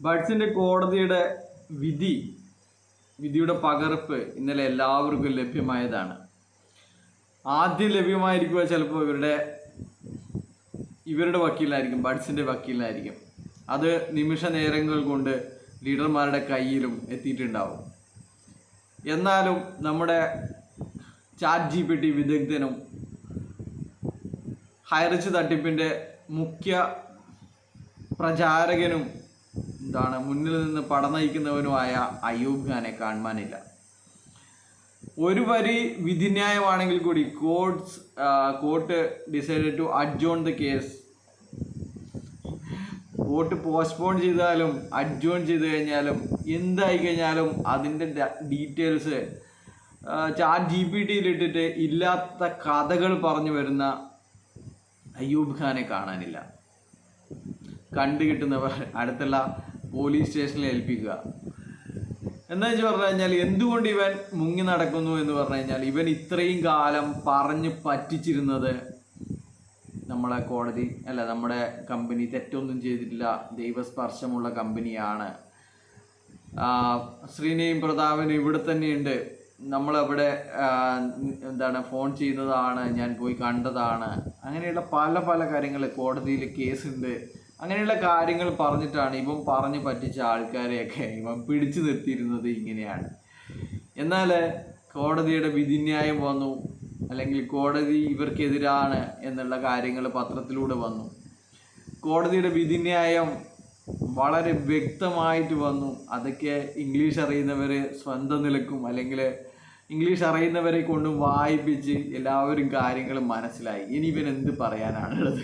ബഡ്സിന്റെ കോടതിയുടെ വിധി വിധിയുടെ പകർപ്പ് ഇന്നലെ എല്ലാവർക്കും ലഭ്യമായതാണ്. ആദ്യം ലഭ്യമായിരിക്കുക ചിലപ്പോൾ ഇവരുടെ ഇവരുടെ വക്കീലായിരിക്കും ബഡ്സിന്റെ വക്കീലായിരിക്കും അത് നിമിഷ നേരങ്ങൾ കൊണ്ട് ലീഡർമാരുടെ കയ്യിലും എത്തിയിട്ടുണ്ടാവും. എന്നാലും നമ്മുടെ ചാറ്റ് ജി പി ടി വിദഗ്ധനും ഹൈറിച്ച് തട്ടിപ്പിന്റെ മുഖ്യ പ്രചാരകനും എന്താണ് മുന്നിൽ നിന്ന് പടനയിക്കുന്നവനുമായ അയൂബ് ഖാനെ കാണുവാനില്ല. ഒരു വരി വിധിന്യായമാണെങ്കിൽ കൂടി courts court decide to adjourn the case court postpone ചെയ്താലും അഡ്ജോൺ ചെയ്ത് കഴിഞ്ഞാലും എന്തായി കഴിഞ്ഞാലും അതിന്റെ ഡീറ്റെയിൽസ് ചാറ്റ് ജി പി ടിയിലിട്ടിട്ട് ഇല്ലാത്ത കഥകൾ പറഞ്ഞു വരുന്ന അയ്യൂബ് ഖാനെ കാണാനില്ല. കണ്ടു കിട്ടുന്നവർ അടുത്തുള്ള പോലീസ് സ്റ്റേഷനിൽ ഏൽപ്പിക്കുക. എന്താ വെച്ച് പറഞ്ഞു കഴിഞ്ഞാൽ എന്തുകൊണ്ട് ഇവൻ മുങ്ങി നടക്കുന്നു എന്ന് പറഞ്ഞു കഴിഞ്ഞാൽ ഇവൻ ഇത്രയും കാലം പറഞ്ഞ് പറ്റിച്ചിരുന്നത് നമ്മളെ കോടതി അല്ല നമ്മുടെ കമ്പനി തെറ്റൊന്നും ചെയ്തിട്ടില്ല ദൈവസ്പർശമുള്ള കമ്പനിയാണ്. ശ്രീനയും പ്രതാപനും ഇവിടെ തന്നെയുണ്ട്. നമ്മളവിടെ എന്താണ് ഫോൺ ചെയ്തതാണ് ഞാൻ പോയി കണ്ടതാണ്. അങ്ങനെയുള്ള പല പല കാര്യങ്ങൾ കോടതിയിൽ കേസുണ്ട്. അങ്ങനെയുള്ള കാര്യങ്ങൾ പറഞ്ഞിട്ടാണ് ഇവൻ പറഞ്ഞു പറ്റിച്ച ആൾക്കാരെയൊക്കെ ഇവൻ പിടിച്ചു നിർത്തിയിരുന്നത് ഇങ്ങനെയാണ്. എന്നാൽ കോടതിയുടെ വിധിന്യായം വന്നു അല്ലെങ്കിൽ കോടതി ഇവർക്കെതിരാണ് എന്നുള്ള കാര്യങ്ങൾ പത്രത്തിലൂടെ വന്നു. കോടതിയുടെ വിധിന്യായം വളരെ വ്യക്തമായിട്ട് വന്നു. അതൊക്കെ ഇംഗ്ലീഷ് അറിയുന്നവർ സ്വന്തം നിലക്കും അല്ലെങ്കിൽ ഇംഗ്ലീഷ് അറിയുന്നവരെ കൊണ്ട് വായിപ്പിച്ച് എല്ലാവരും കാര്യങ്ങൾ മനസ്സിലായി. ഇനി ഇവൻ എന്ത് പറയാനാണുള്ളത്?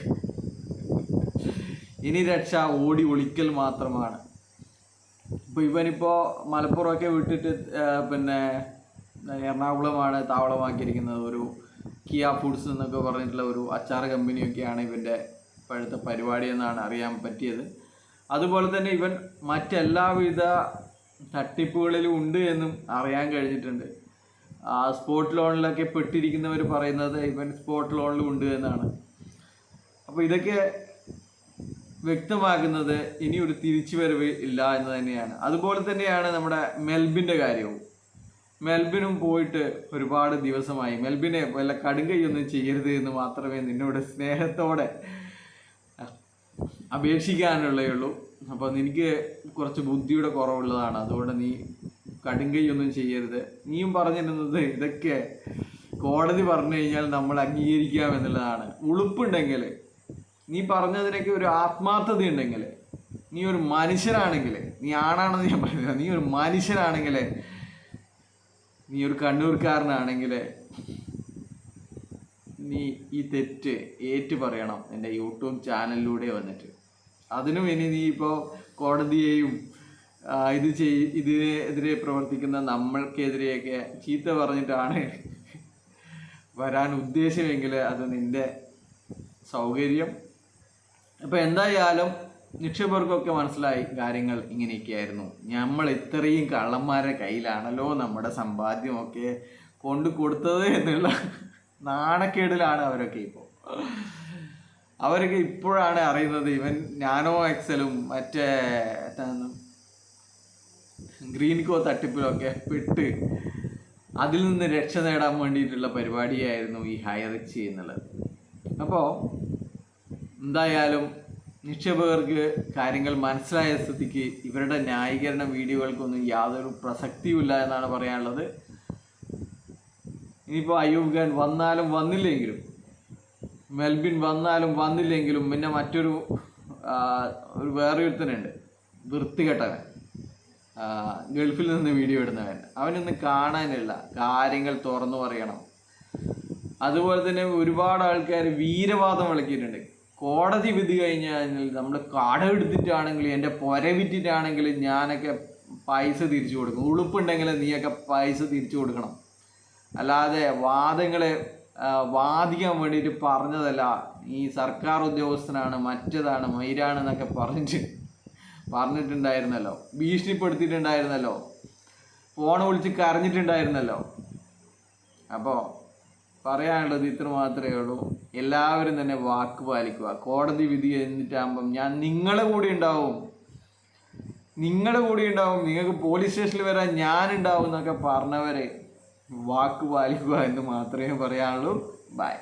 ഇനി രക്ഷ ഓടി ഒളിക്കൽ മാത്രമാണ്. ഇപ്പോൾ ഇവനിപ്പോൾ മലപ്പുറമൊക്കെ വിട്ടിട്ട് പിന്നെ എറണാകുളമാണ് താവളമാക്കിയിരിക്കുന്നത്. ഒരു കിയ ഫുഡ്സ് എന്നൊക്കെ പറഞ്ഞിട്ടുള്ള ഒരു അച്ചാർ കമ്പനിയൊക്കെയാണ് ഇവന്റെ ഇപ്പോഴത്തെ പരിപാടി എന്നാണ് അറിയാൻ പറ്റിയത്. അതുപോലെ തന്നെ ഇവൻ മറ്റെല്ലാവിധ തട്ടിപ്പുകളിലും ഉണ്ട് എന്നും അറിയാൻ കഴിഞ്ഞിട്ടുണ്ട്. ആ സ്പോട്ട് ലോണിലൊക്കെ പെട്ടിരിക്കുന്നവർ പറയുന്നത് ഇവൻ സ്പോട്ട് ലോണിലും ഉണ്ട് എന്നാണ്. അപ്പോൾ ഇതൊക്കെ വ്യക്തമാക്കുന്നത് ഇനി ഒരു തിരിച്ചുവരവ് ഇല്ല എന്ന് തന്നെയാണ്. അതുപോലെ തന്നെയാണ് നമ്മുടെ മെൽബിന്റെ കാര്യവും. മെൽബിനും പോയിട്ട് ഒരുപാട് ദിവസമായി. മെൽബിനെ വല്ല കടുങ്കൈയൊന്നും ചെയ്യരുത് എന്ന് മാത്രമേ നിന്നോട് സ്നേഹത്തോടെ അപേക്ഷിക്കാനുള്ളേ അപ്പോൾ നിനക്ക് കുറച്ച് ബുദ്ധിയുടെ കുറവുള്ളതാണ്. അതുകൊണ്ട് നീ കടുങ്കൈയൊന്നും ചെയ്യരുത്. നീയും പറഞ്ഞിരുന്നത് ഇതൊക്കെ കോടതി പറഞ്ഞു കഴിഞ്ഞാൽ നമ്മൾ അംഗീകരിക്കാം എന്നുള്ളതാണ്. ഉളുപ്പുണ്ടെങ്കിൽ നീ പറഞ്ഞതിനൊക്കെ ഒരു ആത്മാർത്ഥത ഉണ്ടെങ്കിൽ നീ ഒരു മനുഷ്യനാണെങ്കിൽ നീ ആണാണെന്ന് ഞാൻ പറയുന്നില്ല നീ ഒരു മനുഷ്യനാണെങ്കിൽ നീ ഒരു കണ്ണൂർക്കാരനാണെങ്കിൽ നീ ഈ തെറ്റ് ഏറ്റു പറയണം എന്റെ യൂട്യൂബ് ചാനലിലൂടെ വന്നിട്ട്. അതിനും ഇനി നീ ഇപ്പോൾ കോടതിയെയും ഇത് ചെയ് ഇതിനെതിരെ പ്രവർത്തിക്കുന്ന നമ്മൾക്കെതിരെയൊക്കെ ചീത്ത പറഞ്ഞിട്ടാണ് വരാൻ ഉദ്ദേശമെങ്കിൽ അത് നിന്റെ സൗകര്യം അപ്പോൾ എന്തായാലും നിക്ഷേപകർക്കൊക്കെ മനസ്സിലായി കാര്യങ്ങൾ ഇങ്ങനെയൊക്കെയായിരുന്നു. നമ്മൾ ഇത്രയും കള്ളന്മാരുടെ കയ്യിലാണല്ലോ നമ്മുടെ സമ്പാദ്യമൊക്കെ കൊണ്ടു കൊടുത്തത് എന്നുള്ള നാണക്കേടിലാണ് അവരൊക്കെ ഇപ്പോൾ അവരൊക്കെ ഇപ്പോഴാണ് അറിയുന്നത് ഇവൻ നാനോ എക്സലും മറ്റേ ഗ്രീൻ കോ തട്ടിപ്പിലൊക്കെ പെട്ട് അതിൽ നിന്ന് രക്ഷ നേടാൻ വേണ്ടിയിട്ടുള്ള പരിപാടിയായിരുന്നു ഈ ഹൈറിച്ച് എന്നുള്ളത്. അപ്പോൾ എന്തായാലും നിക്ഷേപകർക്ക് കാര്യങ്ങൾ മനസ്സിലായ സ്ഥിതിക്ക് ഇവരുടെ ന്യായീകരണ വീഡിയോകൾക്കൊന്നും യാതൊരു പ്രസക്തിയുമില്ല എന്നാണ് പറയാനുള്ളത്. ഇനിയിപ്പോൾ അയ്യൂബ് ഖാൻ വന്നാലും വന്നില്ലെങ്കിലും മെൽബിൻ വന്നാലും വന്നില്ലെങ്കിലും പിന്നെ മറ്റൊരു ഒരു വേറെ ഒരുത്തനുണ്ട് വൃത്തികെട്ടവൻ ഗൾഫിൽ നിന്ന് വീഡിയോ ഇടുന്നവൻ. അവനൊന്ന് കാണാനില്ല കാര്യങ്ങൾ തുറന്നു പറയണം. അതുപോലെ തന്നെ ഒരുപാട് ആൾക്കാർ വീരവാദം വിളക്കിയിട്ടുണ്ട്. കോടതി വിധി കഴിഞ്ഞാൽ നമ്മൾ കട എടുത്തിട്ടാണെങ്കിൽ എന്റെ പുര വിറ്റിട്ടാണെങ്കിൽ ഞാനൊക്കെ പൈസ തിരിച്ചു കൊടുക്കും. ഉളുപ്പുണ്ടെങ്കിൽ നീയൊക്കെ പൈസ തിരിച്ചു കൊടുക്കണം. അല്ലാതെ വാദങ്ങളെ വാദിക്കാൻ വേണ്ടിയിട്ട് പറഞ്ഞതല്ല. ഈ സർക്കാർ ഉദ്യോഗസ്ഥനാണ് മറ്റതാണ് മൈരാണെന്നൊക്കെ പറഞ്ഞിട്ട് പറഞ്ഞിട്ടുണ്ടായിരുന്നല്ലോ. ഭീഷണിപ്പെടുത്തിയിട്ടുണ്ടായിരുന്നല്ലോ. ഫോൺ വിളിച്ച് കരഞ്ഞിട്ടുണ്ടായിരുന്നല്ലോ. അപ്പോൾ പറയാനുള്ളത് ഇത്ര മാത്രമേ ഉള്ളൂ. എല്ലാവരും തന്നെ വാക്ക് പാലിക്കുക. കോടതി വിധി എന്നിട്ടാകുമ്പം ഞാൻ നിങ്ങളെ കൂടെ ഉണ്ടാവും. നിങ്ങളുടെ കൂടെ ഉണ്ടാവും. നിങ്ങൾക്ക് പോലീസ് സ്റ്റേഷനിൽ വരാൻ ഞാനുണ്ടാവും എന്നൊക്കെ പറഞ്ഞവരെ വാക്ക് പാലിക്കുക എന്ന് മാത്രമേ പറയാനുള്ളൂ. ബൈ